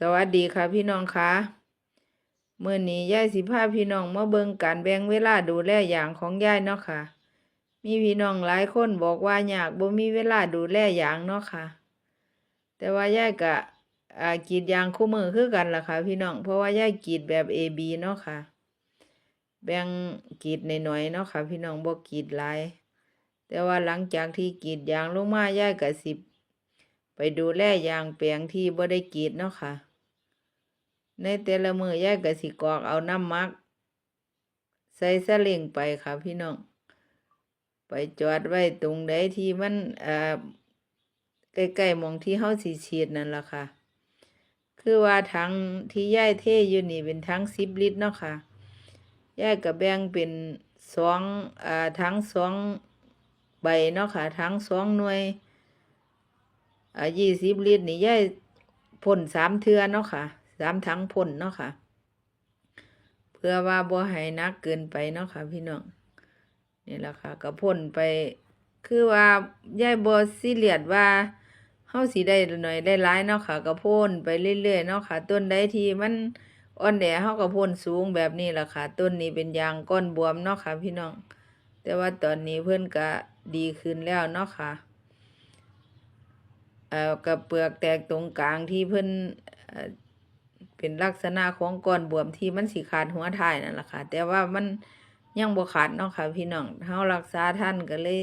สวัสดีค่ะพี่น้องคะเมื่อนี้ยายสิพาพี่น้องมาเบิ่งการแบ่งเวลาดูแลอย่างของยายเนาะค่ะ มีพี่น้องหลายคนบอกว่าอยากบ่มีเวลาดูแลอย่างเนาะค่ะ แต่ว่ายายก็อ่ากรีดยางคู่มือคือกันล่ะค่ะ พี่น้องเพราะว่ายายกรีดแบบ AB เนาะค่ะ แบ่งกรีดหน่อยๆเนาะค่ะ พี่น้องบ่กรีดหลายแต่ว่าหลังจากที่กรีดยางลงมายายก็สิ ไปดูแลยางแปลงที่บ่ได้กรีดเนาะค่ะ ในแต่ละมือยายก็สิกอกเอาน้ำมัก ใส่สลิงไปค่ะพี่น้อง ไปจอดไว้ตรงใดที่มันเอ่อใกล้ๆมองที่เฮาสิฉีดนั่นล่ะค่ะ คือว่าถังที่ยายเทอยู่นี่เป็นถัง10ลิตรเนาะค่ะยายก็แบ่งเป็นสองอ่าถังสองใบเนาะค่ะถังสองหน่วย อ่า20ลิตรนี่ยายพ่นสามเทือเนาะค่ะสามถังพ่นเนาะค่ะ เพื่อว่าบ่ให้นักเกินไปเนาะค่ะ พี่น้องนี่แหละค่ะก็พ่นไป คือว่ายายบ่ซีเรียสว่าเฮาสิได้หน่อยได้หลายเนาะค่ะก็พ่นไปเรื่อยๆเนาะค่ะ ต้นใดที่มันอ่อนแอเฮาก็พ่นสูงแบบนี้แหละค่ะ ต้นนี้เป็นยางก้อนบวมเนาะค่ะ พี่น้อง แต่ว่าตอนนี้เพิ่อนก็ดีขึ้นแล้วเนาะค่ะเอ่อ กับเปลือกแตกตรงกลางที่เพิ่นเอ่อเป็นลักษณะของก้อนบวมที่มันสิขาดหัวท้ายนั่นแหละค่ะ แต่ว่ามันยังบ่ขาดเนาะค่ะ พี่น้องเฮารักษาท่านก็เลย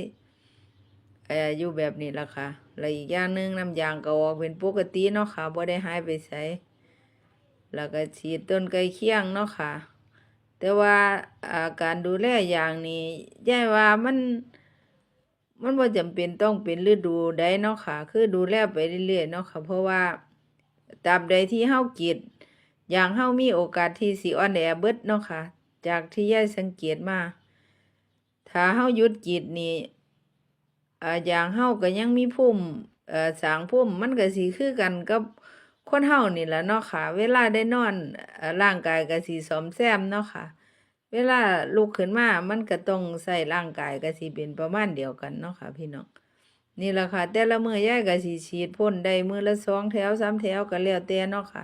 อ่ออยู่แบบนี้ละค่ะแล้วอีกอย่างหนึ่งน้ำยางก็ออกเป็นปกติเนาะค่ะบ่ได้หายไปไสแล้วก็ฉีดต้นไก่เคียงเนาะค่ะ แต่ว่าอาการดูแลอย่างนี้ยายว่ามัน มันบ่าจำเป็นต้องเป็นฤดูใดเนาะค่ะ คือดูแลไปเรื่อยๆเนาะค่ะ เพราะว่าตาบใดที่เฮากรีดอย่างเฮามีโอกาสที่สิอ่อนแอเบิดเนาะค่ะ จากที่ยายสังเกตมา ถ้าเฮาหยุดกรีดนี่อ่าอย่างเฮาก็ยังมีภูมิเอ่อสางภูมิมันก็สิคือกันกับคนเฮานี่แหละเนาะค่ะ เวลาได้นอนร่างกายก็สิซ่อมแซมเนาะค่ะ เวลาลุกขึ้นมา มันก็ต้องใช้ร่างกายก็สิเป็นประมาณเดียวกันเนาะค่ะ พี่น้อง นี่แหละค่ะ แต่ละมือยายก็สิฉีดพ่นได้มือละสองแถวสามแถวก็แล้วแต่เนาะค่ะ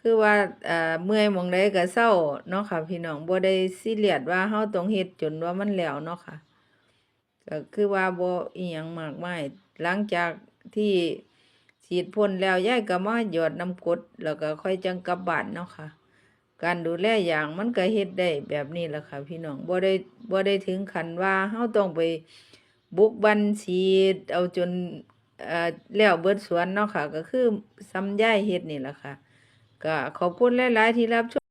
คือว่าเอ่อเมื่อยมองใดก็เซาเนาะค่ะ พี่น้องบ่ได้ซีเรียสว่าเฮาต้องเฮ็ดจนว่ามันแล้วเนาะค่ะก็คือว่าบ่อีหยังมากมายหลังจากที่ฉีดพ่นแล้วยายก็มาหยอดน้ำกดแล้วก็ค่อยจังกลับบ้านเนาะค่ะ การดูแลอย่างมันก็เฮ็ดได้แบบนี้แหละค่ะพี่น้องบ่ได้บ่ได้ถึงขันว่าเฮาต้องไปบุกบันชีดเอาจนเอ่อแล้วเบิดสวนเนาะค่ะ ก็คือซ้ำย่ายเฮ็ดนี่แหละค่ะ ก็ขอบคุณหลาย ๆ ที่รับชม